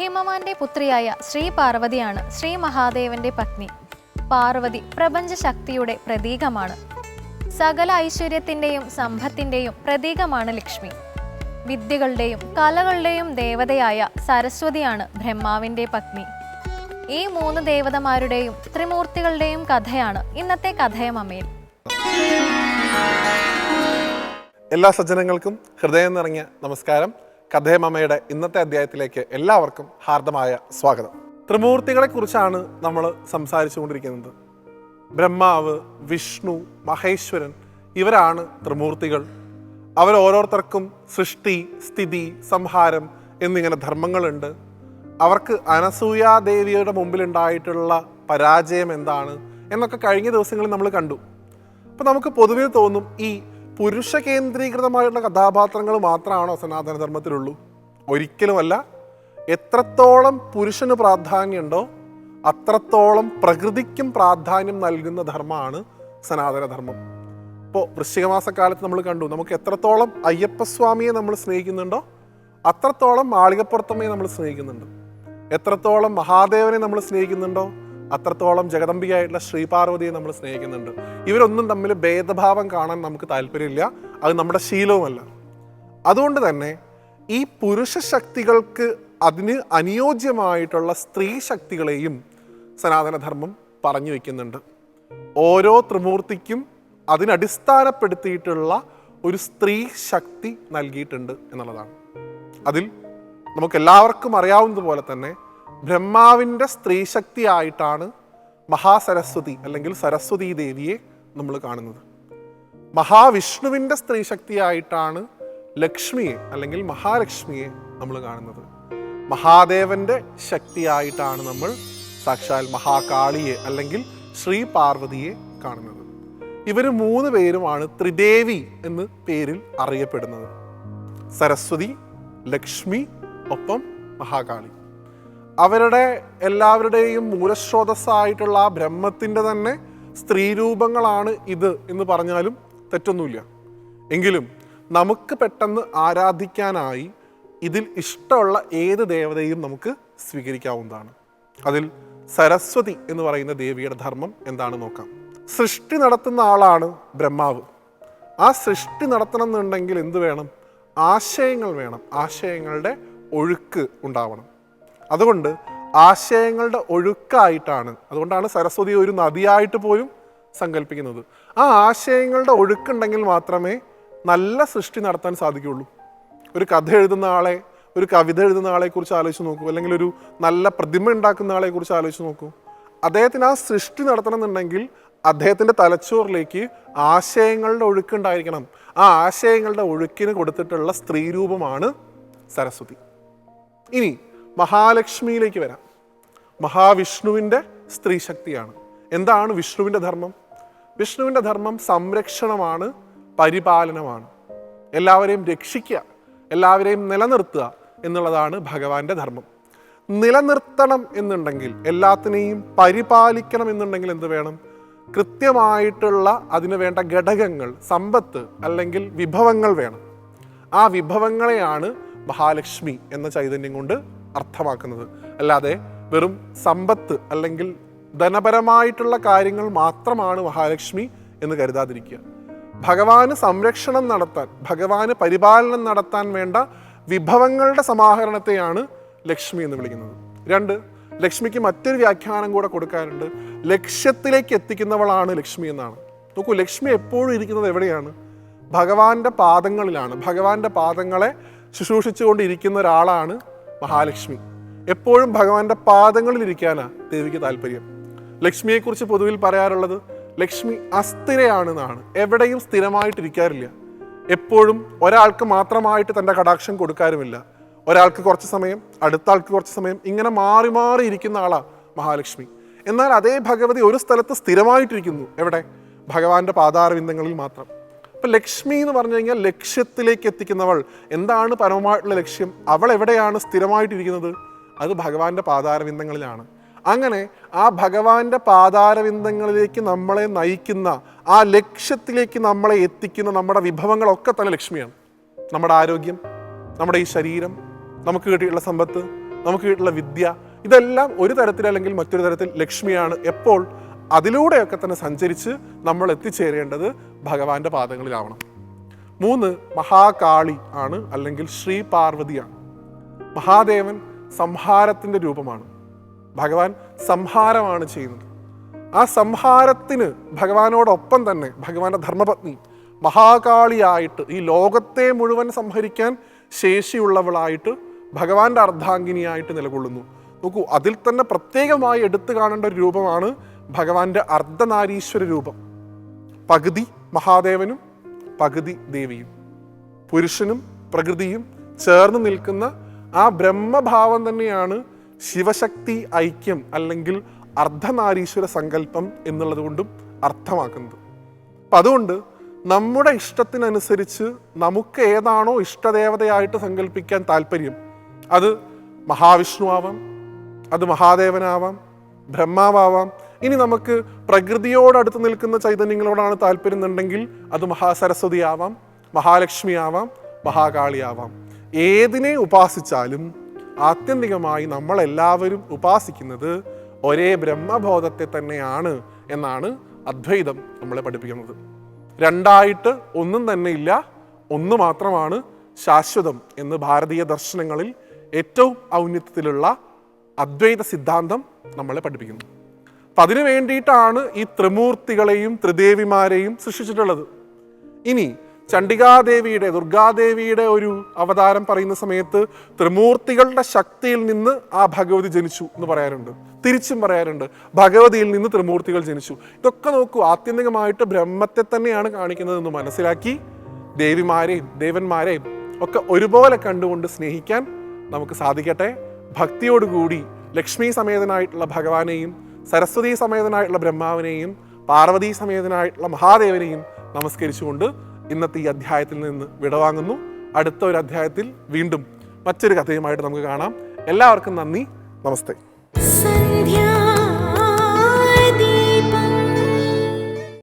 ഹിമവാന്റെ പുത്രിയായ ശ്രീ പാർവതിയാണ് ശ്രീ മഹാദേവന്റെ പത്നി. പാർവതി പ്രപഞ്ച ശക്തിയുടെ പ്രതീകമാണ്. സകല ഐശ്വര്യത്തിന്റെയും സമ്പത്തിന്റെയും പ്രതീകമാണ് ലക്ഷ്മി. വിദ്യകളുടെയും കലകളുടെയും ദേവതയായ സരസ്വതിയാണ് ബ്രഹ്മാവിന്റെ പത്നി. ഈ മൂന്ന് ദേവതമാരുടെയും ത്രിമൂർത്തികളുടെയും കഥയാണ് ഇന്നത്തെ കഥയമമ്മയിൽ എല്ലാ സജ്ജനങ്ങൾക്കും ഹൃദയം നിറഞ്ഞ നമസ്കാരം. കഥയമമ്മയുടെ ഇന്നത്തെ അധ്യായത്തിലേക്ക് എല്ലാവർക്കും ഹാർദമായ സ്വാഗതം. ത്രിമൂർത്തികളെ കുറിച്ചാണ് നമ്മൾ സംസാരിച്ചുകൊണ്ടിരിക്കുന്നത്. ബ്രഹ്മാവ് വിഷ്ണു മഹേശ്വരൻ ഇവരാണ് ത്രിമൂർത്തികൾ. അവരോരോരുത്തർക്കും സൃഷ്ടി സ്ഥിതി സംഹാരം എന്നിങ്ങനെ ധർമ്മങ്ങളുണ്ട്. അവർക്ക് അനസൂയാദേവിയുടെ മുമ്പിലുണ്ടായിട്ടുള്ള പരാജയം എന്താണ് എന്നൊക്കെ കഴിഞ്ഞ ദിവസങ്ങളിൽ നമ്മൾ കണ്ടു. അപ്പൊ നമുക്ക് പൊതുവേ തോന്നും ഈ പുരുഷ കേന്ദ്രീകൃതമായിട്ടുള്ള കഥാപാത്രങ്ങൾ മാത്രമാണോ സനാതന ധർമ്മത്തിലുള്ളൂ ഒരിക്കലുമല്ല. എത്രത്തോളം പുരുഷന് പ്രാധാന്യമുണ്ടോ അത്രത്തോളം പ്രകൃതിക്കും പ്രാധാന്യം നൽകുന്ന ധർമ്മമാണ് സനാതന ധർമ്മം ഇപ്പോൾ വൃശ്ചികമാസക്കാലത്ത് നമ്മൾ കണ്ടു നമുക്ക് എത്രത്തോളം അയ്യപ്പസ്വാമിയെ നമ്മൾ സ്നേഹിക്കുന്നുണ്ടോ അത്രത്തോളം മാളികപ്പുറത്തമ്മയെ നമ്മൾ സ്നേഹിക്കുന്നുണ്ട്. എത്രത്തോളം മഹാദേവനെ നമ്മൾ സ്നേഹിക്കുന്നുണ്ടോ അത്രത്തോളം ജഗദംബികയായിട്ടുള്ള ശ്രീപാർവതിയെ നമ്മൾ സ്നേഹിക്കുന്നുണ്ട്. ഇവരൊന്നും തമ്മിൽ ഭേദഭാവം കാണാൻ നമുക്ക് താല്പര്യമില്ല. അത് നമ്മുടെ ശീലവുമല്ല. അതുകൊണ്ട് തന്നെ ഈ പുരുഷ ശക്തികൾക്ക് അതിന് അനുയോജ്യമായിട്ടുള്ള സ്ത്രീ ശക്തികളെയും സനാതനധർമ്മം പറഞ്ഞു വയ്ക്കുന്നുണ്ട് ഓരോ ത്രിമൂർത്തിക്കും അതിനടിസ്ഥാനപ്പെടുത്തിയിട്ടുള്ള ഒരു സ്ത്രീ ശക്തി നൽകിയിട്ടുണ്ട് എന്നുള്ളതാണ്. അതിൽ നമുക്ക് എല്ലാവർക്കും അറിയാവുന്നതുപോലെ തന്നെ ബ്രഹ്മാവിന്റെ സ്ത്രീശക്തിയായിട്ടാണ് മഹാസരസ്വതി അല്ലെങ്കിൽ സരസ്വതി ദേവിയെ നമ്മൾ കാണുന്നത്. മഹാവിഷ്ണുവിന്റെ സ്ത്രീശക്തിയായിട്ടാണ് ലക്ഷ്മിയെ അല്ലെങ്കിൽ മഹാലക്ഷ്മിയെ നമ്മൾ കാണുന്നത്. മഹാദേവന്റെ ശക്തിയായിട്ടാണ് നമ്മൾ സാക്ഷാൽ മഹാകാളിയെ അല്ലെങ്കിൽ ശ്രീ പാർവതിയെ കാണുന്നത്. ഇവർ മൂന്ന് പേരുമാണ് ത്രിദേവി എന്ന് പേരിൽ അറിയപ്പെടുന്നത്. സരസ്വതി ലക്ഷ്മി ഒപ്പം മഹാകാളി. അവരുടെ എല്ലാവരുടെയും മൂലസ്രോതസ്സായിട്ടുള്ള ആ ബ്രഹ്മത്തിന്റെ തന്നെ സ്ത്രീരൂപങ്ങളാണ് ഇത് എന്ന് പറഞ്ഞാലും തെറ്റൊന്നുമില്ല. എങ്കിലും നമുക്ക് പെട്ടെന്ന് ആരാധിക്കാനായി ഇതിൽ ഇഷ്ടമുള്ള ഏത് ദേവതയും നമുക്ക് സ്വീകരിക്കാവുന്നതാണ്. അതിൽ സരസ്വതി എന്ന് പറയുന്ന ദേവിയുടെ ധർമ്മം എന്താണ് നോക്കാം. സൃഷ്ടി നടത്തുന്ന ആളാണ് ബ്രഹ്മാവ്. ആ സൃഷ്ടി നടത്തണം എന്നുണ്ടെങ്കിൽ എന്ത് വേണം? ആശയങ്ങൾ വേണം. ആശയങ്ങളുടെ ഒഴുക്ക് ഉണ്ടാവണം. അതുകൊണ്ട് ആശയങ്ങളുടെ ഒഴുക്കായിട്ടാണ് അതുകൊണ്ടാണ് സരസ്വതി ഒരു നദിയായിട്ട് പോലും സങ്കല്പിക്കുന്നത് ആ ആശയങ്ങളുടെ ഒഴുക്കുണ്ടെങ്കിൽ മാത്രമേ നല്ല സൃഷ്ടി നടത്താൻ സാധിക്കുകയുള്ളൂ. ഒരു കഥ എഴുതുന്ന ആളെ ഒരു കവിത എഴുതുന്ന ആളെ കുറിച്ച് ആലോചിച്ച് നോക്കൂ അല്ലെങ്കിൽ ഒരു നല്ല പ്രതിമ ഉണ്ടാക്കുന്ന ആളെ കുറിച്ച് ആലോചിച്ച് നോക്കൂ. അദ്ദേഹത്തിന് ആ സൃഷ്ടി നടത്തണമെന്നുണ്ടെങ്കിൽ അദ്ദേഹത്തിന്റെ തലച്ചോറിലേക്ക് ആശയങ്ങളുടെ ഒഴുക്കുണ്ടായിരിക്കണം. ആ ആശയങ്ങളുടെ ഒഴുക്കിന് കൊടുത്തിട്ടുള്ള സ്ത്രീരൂപമാണ് സരസ്വതി. ഇനി മഹാലക്ഷ്മിയിലേക്ക് വരാം. മഹാവിഷ്ണുവിന്റെ സ്ത്രീ ശക്തിയാണ്. എന്താണ് വിഷ്ണുവിന്റെ ധർമ്മം? വിഷ്ണുവിന്റെ ധർമ്മം സംരക്ഷണമാണ് പരിപാലനമാണ്. എല്ലാവരെയും രക്ഷിക്കുക എല്ലാവരെയും നിലനിർത്തുക എന്നുള്ളതാണ് ഭഗവാന്റെ ധർമ്മം. നിലനിർത്തണം എന്നുണ്ടെങ്കിൽ എല്ലാത്തിനെയും പരിപാലിക്കണം എന്നുണ്ടെങ്കിൽ എന്ത് വേണം? കൃത്യമായിട്ടുള്ള അതിന് വേണ്ട ഘടകങ്ങൾ സമ്പത്ത് അല്ലെങ്കിൽ വിഭവങ്ങൾ വേണം. ആ വിഭവങ്ങളെയാണ് മഹാലക്ഷ്മി എന്ന ചൈതന്യം കൊണ്ട് അർത്ഥമാക്കുന്നത്. അല്ലാതെ വെറും സമ്പത്ത് അല്ലെങ്കിൽ ധനപരമായിട്ടുള്ള കാര്യങ്ങൾ മാത്രമാണ് മഹാലക്ഷ്മി എന്ന് കരുതാതിരിക്കുക. ഭഗവാന് സംരക്ഷണം നടത്താൻ ഭഗവാന് പരിപാലനം നടത്താൻ വേണ്ട വിഭവങ്ങളുടെ സമാഹരണത്തെയാണ് ലക്ഷ്മി എന്ന് വിളിക്കുന്നത്. രണ്ട് ലക്ഷ്മിക്ക് മറ്റൊരു വ്യാഖ്യാനം കൂടെ കൊടുക്കാനുണ്ട്. ലക്ഷ്യത്തിലേക്ക് എത്തിക്കുന്നവളാണ് ലക്ഷ്മി എന്നാണ്. നോക്കൂ ലക്ഷ്മി എപ്പോഴും ഇരിക്കുന്നത് എവിടെയാണ്? ഭഗവാന്റെ പാദങ്ങളിലാണ്. ഭഗവാന്റെ പാദങ്ങളെ ശുശ്രൂഷിച്ചുകൊണ്ടിരിക്കുന്ന ഒരാളാണ് മഹാലക്ഷ്മി. എപ്പോഴും ഭഗവാന്റെ പാദങ്ങളിൽ ഇരിക്കാനാണ് ദേവിക്ക് താല്പര്യം. ലക്ഷ്മിയെക്കുറിച്ച് പൊതുവിൽ പറയാറുള്ളത് ലക്ഷ്മി അസ്ഥിരയാണെന്നാണ്. എവിടെയും സ്ഥിരമായിട്ടിരിക്കാറില്ല. എപ്പോഴും ഒരാൾക്ക് മാത്രമായിട്ട് തന്റെ കടാക്ഷം കൊടുക്കാറുമില്ല. ഒരാൾക്ക് കുറച്ച് സമയം അടുത്ത ആൾക്ക് കുറച്ച് സമയം ഇങ്ങനെ മാറി മാറി ഇരിക്കുന്ന ആളാ മഹാലക്ഷ്മി. എന്നാൽ അതേ ഭഗവതി ഒരു സ്ഥലത്ത് സ്ഥിരമായിട്ടിരിക്കുന്നു. എവിടെ? ഭഗവാന്റെ പാതാരവിന്ദങ്ങളിൽ മാത്രം. അപ്പൊ ലക്ഷ്മി എന്ന് പറഞ്ഞു കഴിഞ്ഞാൽ ലക്ഷ്യത്തിലേക്ക് എത്തിക്കുന്നവൾ. എന്താണ് പരമമായിട്ടുള്ള ലക്ഷ്യം? അവൾ എവിടെയാണ് സ്ഥിരമായിട്ടിരിക്കുന്നത്? അത് ഭഗവാന്റെ പാതാരവിന്ദങ്ങളിലാണ് അങ്ങനെ ആ ഭഗവാന്റെ പാതാരവിന്ദങ്ങളിലേക്ക് നമ്മളെ നയിക്കുന്ന ആ ലക്ഷ്യത്തിലേക്ക് നമ്മളെ എത്തിക്കുന്ന നമ്മുടെ വിഭവങ്ങളൊക്കെ തന്നെ ലക്ഷ്മിയാണ്. നമ്മുടെ ആരോഗ്യം നമ്മുടെ ഈ ശരീരം നമുക്ക് കിട്ടിയിട്ടുള്ള സമ്പത്ത് നമുക്ക് കിട്ടിയിട്ടുള്ള വിദ്യ ഇതെല്ലാം ഒരു തരത്തിലല്ലെങ്കിൽ മറ്റൊരു തരത്തിൽ ലക്ഷ്മിയാണ്. എപ്പോൾ? അതിലൂടെയൊക്കെ തന്നെ സഞ്ചരിച്ച് നമ്മൾ എത്തിച്ചേരേണ്ടത് ഭഗവാന്റെ പാദങ്ങളിലാവണം. മൂന്ന് മഹാകാളി ആണ് അല്ലെങ്കിൽ ശ്രീ പാർവതിയാണ്. മഹാദേവൻ സംഹാരത്തിന്റെ രൂപമാണ്. ഭഗവാൻ സംഹാരമാണ് ചെയ്യുന്നത്. ആ സംഹാരത്തിന് ഭഗവാനോടൊപ്പം തന്നെ ഭഗവാന്റെ ധർമ്മപത്നി മഹാകാളിയായിട്ട് ഈ ലോകത്തെ മുഴുവൻ സംഹരിക്കാൻ ശേഷിയുള്ളവളായിട്ട് ഭഗവാന്റെ അർദ്ധാംഗിനിയായിട്ട് നിലകൊള്ളുന്നു. നോക്കൂ അതിൽ തന്നെ പ്രത്യേകമായി എടുത്തു കാണേണ്ട ഒരു രൂപമാണ് ഭഗവാന്റെ അർദ്ധനാരീശ്വര രൂപം. പകുതി മഹാദേവനും പകുതി ദേവിയും. പുരുഷനും പ്രകൃതിയും ചേർന്ന് നിൽക്കുന്ന ആ ബ്രഹ്മഭാവം തന്നെയാണ് ശിവശക്തി ഐക്യം അല്ലെങ്കിൽ അർദ്ധനാരീശ്വര സങ്കല്പം എന്നുള്ളത് കൊണ്ടും അർത്ഥമാക്കുന്നത്. അപ്പം അതുകൊണ്ട് നമ്മുടെ ഇഷ്ടത്തിനനുസരിച്ച് നമുക്ക് ഏതാണോ ഇഷ്ടദേവതയായിട്ട് സങ്കല്പിക്കാൻ താല്പര്യം. അത് മഹാവിഷ്ണു ആവാം അത് മഹാദേവനാവാം ബ്രഹ്മാവാം ഇനി നമുക്ക് പ്രകൃതിയോടടുത്ത് നിൽക്കുന്ന ചൈതന്യങ്ങളോടാണ് താല്പര്യം എന്നുണ്ടെങ്കിൽ അത് മഹാസരസ്വതി ആവാം മഹാലക്ഷ്മി ആവാം ഏതിനെ ഉപാസിച്ചാലും ആത്യന്തികമായി നമ്മളെല്ലാവരും ഉപാസിക്കുന്നത് ഒരേ ബ്രഹ്മബോധത്തെ തന്നെയാണ് എന്നാണ് അദ്വൈതം നമ്മളെ പഠിപ്പിക്കുന്നത്. രണ്ടായിട്ട് ഒന്നും തന്നെ ഇല്ല ഒന്ന് മാത്രമാണ് ശാശ്വതം എന്ന് ഭാരതീയ ദർശനങ്ങളിൽ ഏറ്റവും ഔന്നത്യത്തിലുള്ള അദ്വൈത സിദ്ധാന്തം നമ്മളെ പഠിപ്പിക്കുന്നു. അപ്പം അതിനു വേണ്ടിയിട്ടാണ് ഈ ത്രിമൂർത്തികളെയും ത്രിദേവിമാരെയും സൃഷ്ടിച്ചിട്ടുള്ളത്. ഇനി ചണ്ഡികാദേവിയുടെ ദുർഗാദേവിയുടെ ഒരു അവതാരം പറയുന്ന സമയത്ത് ത്രിമൂർത്തികളുടെ ശക്തിയിൽ നിന്ന് ആ ഭഗവതി ജനിച്ചു എന്ന് പറയാറുണ്ട്. തിരിച്ചും പറയാറുണ്ട്. ഭഗവതിയിൽ നിന്ന് ത്രിമൂർത്തികൾ ജനിച്ചു. ഇതൊക്കെ നോക്കൂ ആത്യന്തികമായിട്ട് ബ്രഹ്മത്തെ തന്നെയാണ് കാണിക്കുന്നത് എന്ന് മനസ്സിലാക്കി ദേവിമാരെയും ദേവന്മാരെയും ഒക്കെ ഒരുപോലെ കണ്ടുകൊണ്ട് സ്നേഹിക്കാൻ നമുക്ക് സാധിക്കട്ടെ. ഭക്തിയോടുകൂടി ലക്ഷ്മി സമേതനായിട്ടുള്ള ഭഗവാനെയും സരസ്വതി സമേതനായിട്ടുള്ള ബ്രഹ്മാവിനെയും പാർവതി സമേതനായിട്ടുള്ള മഹാദേവനെയും നമസ്കരിച്ചുകൊണ്ട് ഇന്നത്തെ ഈ അധ്യായത്തിൽ നിന്ന് വിടവാങ്ങുന്നു. അടുത്ത ഒരു അധ്യായത്തിൽ വീണ്ടും മറ്റൊരു കഥയുമായിട്ട് നമുക്ക് കാണാം. എല്ലാവർക്കും നന്ദി. നമസ്തേ. സന്ധ്യാ